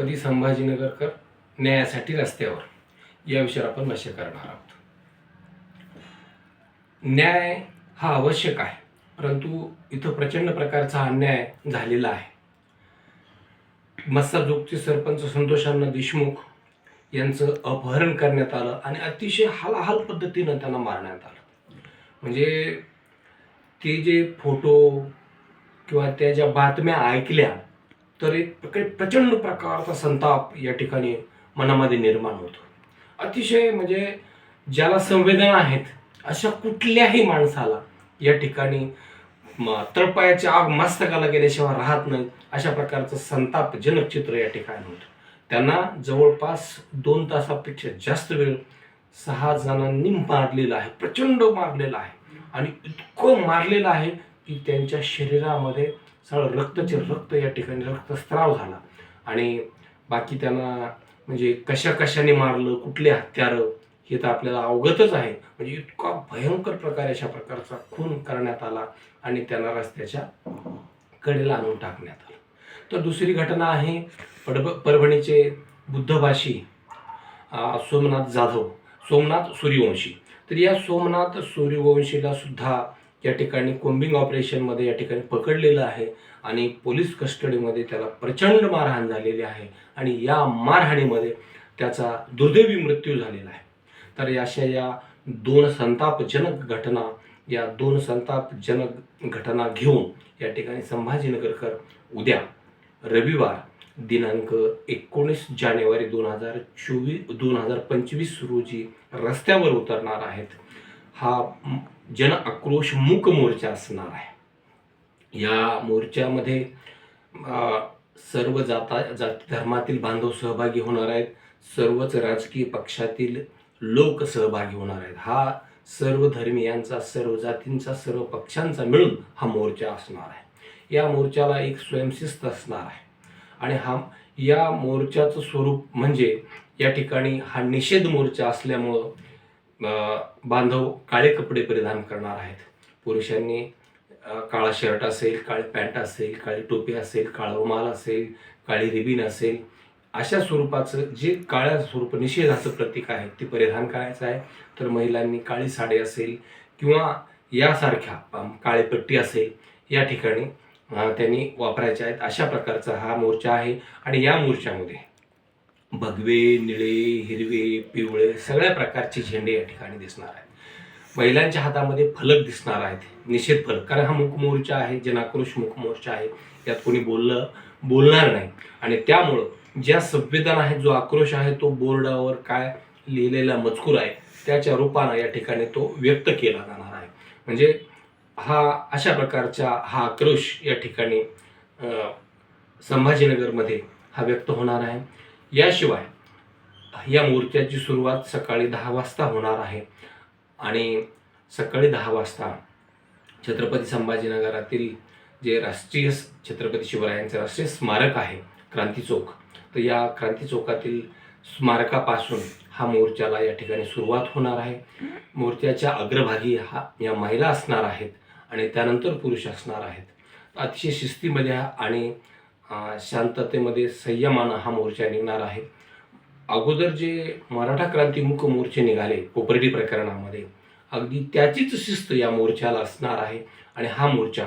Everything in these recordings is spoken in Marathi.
छत्रपती संभाजीनगरकर न्यायासाठी रस्त्यावर. या विषयावर आपण भाष्य करणार आहोत. न्याय हा आवश्यक आहे परंतु इथं प्रचंड प्रकारचा अन्याय झालेला आहे. मस्साजोगचे सरपंच संतोषांना देशमुख यांचं अपहरण करण्यात आलं आणि अतिशय हालाहाल पद्धतीनं त्यांना मारण्यात आलं. म्हणजे ते जे फोटो किंवा त्या ज्या बातम्या ऐकल्या तर एक प्रकारे प्रचंड प्रकारचा संताप या ठिकाणी मनामध्ये निर्माण होतो. अतिशय म्हणजे ज्याला संवेदना आहेत अशा कुठल्याही माणसाला या ठिकाणी तळपायाची आग मस्तकाला गेल्याशिवाय राहत नाही अशा प्रकारचं संतापजनक चित्र या ठिकाणी होतं. त्यांना जवळपास दोन तासापेक्षा जास्त वेळ सहा जणांनी मारलेलं आहे प्रचंड मारलेलं आहे. आणि इतकं मारलेलं आहे की त्यांच्या शरीरामध्ये सगळं रक्तचे रक्त या ठिकाणी रक्तस्राव झाला. आणि बाकी त्यांना म्हणजे कशा कशाने मारलं कुठले हत्यारं हे तर आपल्याला अवगतच आहे. म्हणजे इतका भयंकर प्रकारे अशा प्रकारचा खून करण्यात आला आणि त्यांना रस्त्याच्या कडेला आणून टाकण्यात आलं. तर दुसरी घटना आहे पडब परभणीचे बुद्धभाषी सोमनाथ जाधव सोमनाथ सूर्यवंशी. तर या सोमनाथ सूर्यवंशीला सुद्धा या ठिकाणी कोम्बिंग ऑपरेशनमध्ये या ठिकाणी पकडलेलं आहे आणि पोलीस कस्टडीमध्ये त्याला प्रचंड मारहाण झालेली आहे आणि या मारहाणीमध्ये त्याचा दुर्दैवी मृत्यू झालेला आहे. तर अशा या दोन संतापजनक घटना या दोन संतापजनक घटना घेऊन या ठिकाणी संभाजीनगरकर उद्या रविवार दिनांक एकोणीस जानेवारी दोन हजार चोवीस दोन हजार पंचवीस रोजी रस्त्यावर उतरणार आहेत. हा जन आक्रोश मूक मोर्चा असणार आहे. या मोर्चामध्ये सर्व जाता जाती धर्मातील बांधव सहभागी होणार आहेत. सर्वच राजकीय पक्षातील लोक सहभागी होणार आहेत. हा सर्व धर्मियांचा सर्व जातींचा सर्व पक्षांचा मिळून हा मोर्चा असणार आहे. या मोर्चाला एक स्वयंशिस्त असणार आहे. आणि हा या मोर्चाचं स्वरूप म्हणजे या ठिकाणी हा निषेध मोर्चा असल्यामुळं बांधव काळे कपडे परिधान करणार आहेत. पुरुषांनी काळा शर्ट असेल काळी पॅन्ट असेल काळी टोपी असेल काळा रुमाल असेल काळी रिबीन असेल अशा स्वरूपाचं जे काळ्या स्वरूप निषेधाचं प्रतीक आहे ते परिधान करायचं आहे. तर महिलांनी काळी साडी असेल किंवा यासारख्या काळी पट्टी असेल या ठिकाणी त्यांनी वापरायच्या आहेत. अशा प्रकारचा हा मोर्चा आहे आणि या मोर्चामध्ये भगवे निळे हिरवे पिवळे सगळ्या प्रकारचे झेंडे या ठिकाणी दिसणार आहेत. महिलांच्या हातामध्ये फलक दिसणार आहेत. निषेध फलक. कारण हा मुखमोर्चा आहे जनाक्रोश मुखमोर्चा आहे यात कोणी बोललं बोलणार नाही. आणि त्यामुळं ज्या संवेदना आहेत जो आक्रोश आहे तो बोर्डावर काय लिहिलेला मजकूर आहे त्याच्या रूपानं या ठिकाणी तो व्यक्त केला जाणार आहे. म्हणजे हा अशा प्रकारचा हा आक्रोश या ठिकाणी संभाजीनगरमध्ये हा व्यक्त होणार आहे. याशिवाय या मोर्चाची सुरुवात सकाळी दहा वाजता होणार आहे. आणि सकाळी दहा वाजता छत्रपती संभाजीनगरातील जे राष्ट्रीय छत्रपती शिवरायांचे राष्ट्रीय स्मारक आहे क्रांती चौक तर या क्रांती चौकातील स्मारकापासून हा मोर्चाला या ठिकाणी सुरुवात होणार आहे. मोर्चाच्या अग्रभागी हा या महिला असणार आहेत आणि त्यानंतर पुरुष असणार आहेत. अतिशय शिस्तीमध्ये आणि शांततेमध्ये संयमानं हा मोर्चा निघणार आहे. अगोदर जे मराठा क्रांतीमुख मोर्चे निघाले कोपर्डी प्रकरणामध्ये अगदी त्याचीच शिस्त या मोर्चाला असणार आहे. आणि हा मोर्चा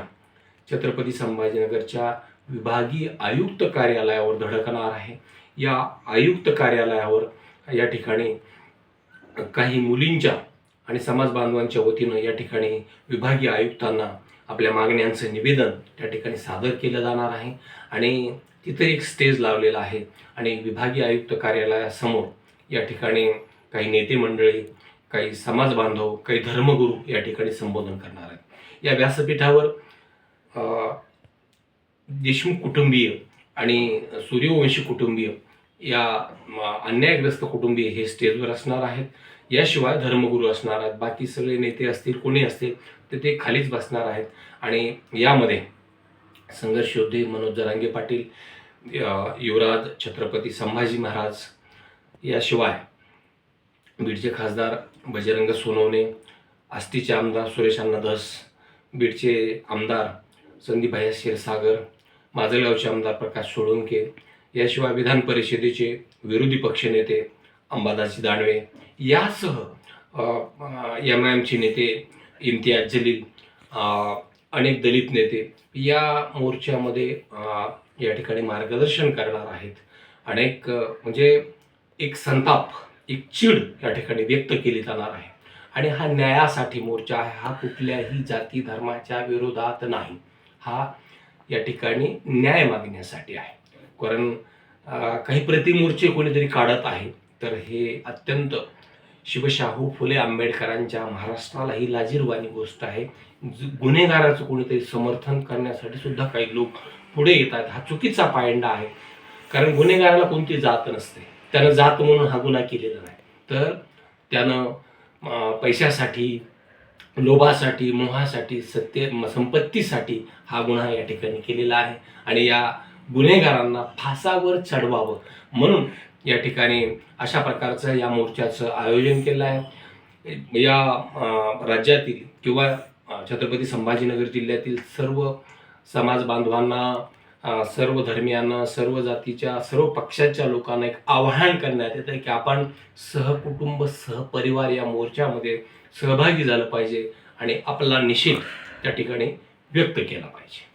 छत्रपती संभाजीनगरच्या विभागीय आयुक्त कार्यालयावर धडकणार आहे. या आयुक्त कार्यालयावर या ठिकाणी काही मुलींच्या आणि समाज बांधवांच्या वतीनं या ठिकाणी विभागीय आयुक्तांना आपल्या मागण्यांचं निवेदन त्या ठिकाणी सादर केलं जाणार आहे. आणि तिथे एक स्टेज लावलेला आहे. आणि विभागीय आयुक्त कार्यालयासमोर या ठिकाणी काही नेते मंडळी काही समाज बांधव काही धर्मगुरू या ठिकाणी संबोधन करणार आहेत. या व्यासपीठावर देशमुख कुटुंबीय आणि सूर्यवंशी कुटुंबीय या अन्यायग्रस्त कुटुंबीय हे स्टेजवर असणार आहेत. याशिवाय धर्मगुरू असणार आहेत. बाकी सगळे नेते असतील कोणी असतील तर ते खालीच बसणार आहेत. आणि यामध्ये संघर्ष योद्धे मनोज जरांगे पाटील युवराज छत्रपती संभाजी महाराज याशिवाय बीडचे खासदार बजरंग सोनवणे आस्तीचे आमदार सुरेश अण्णा धस बीडचे आमदार संदीपभाई क्षीरसागर माजलगावचे आमदार प्रकाश सोळुंके याशिवाय विधान परिषदेचे विरोधी पक्षनेते अंबादासी दानवे यासह एम आय एमचे नेते इम्तियाज जलील अनेक दलित नेते या मोर्चामध्ये या ठिकाणी मार्गदर्शन करणार आहेत. अनेक म्हणजे एक संताप एक चीड या ठिकाणी व्यक्त केली जाणार आहे. आणि हा न्यायासाठी मोर्चा आहे. हा कुठल्याही जाती धर्माच्या विरोधात नाही. हा या ठिकाणी न्याय मागण्यासाठी आहे. कारण काही प्रतिमोर्चे कोणीतरी काढत आहे तर हे अत्यंत शिवशाहू फुले आंबेडकरांच्या महाराष्ट्राला ही लाजीरवाणी गोष्ट आहे. गुन्हेगाराचं कोणीतरी समर्थन करण्यासाठी सुद्धा काही लोक पुढे येतात. हा चुकीचा पायंडा आहे. कारण गुन्हेगाराला कोणती जात नसते. त्यानं जात म्हणून हा गुन्हा केलेला नाही. तर त्यानं पैशासाठी लोभासाठी मोहासाठी सत्य संपत्तीसाठी हा गुन्हा या ठिकाणी केलेला आहे. आणि या गुन्हेगारांना फासावर चढवावं. म्हणून या ठिकाणी अशा प्रकारचं या मोर्चाचं आयोजन केलं आहे. या राज्यातील किंवा छत्रपती संभाजीनगर जिल्ह्यातील सर्व समाज बांधवांना सर्व धर्मियांना सर्व जातीच्या सर्व पक्षाच्या लोकांना एक आवाहन करण्यात येतं की आपण सहकुटुंब सहपरिवार या मोर्चामध्ये सहभागी झालं पाहिजे आणि आपला निषेध त्या ठिकाणी व्यक्त केला पाहिजे.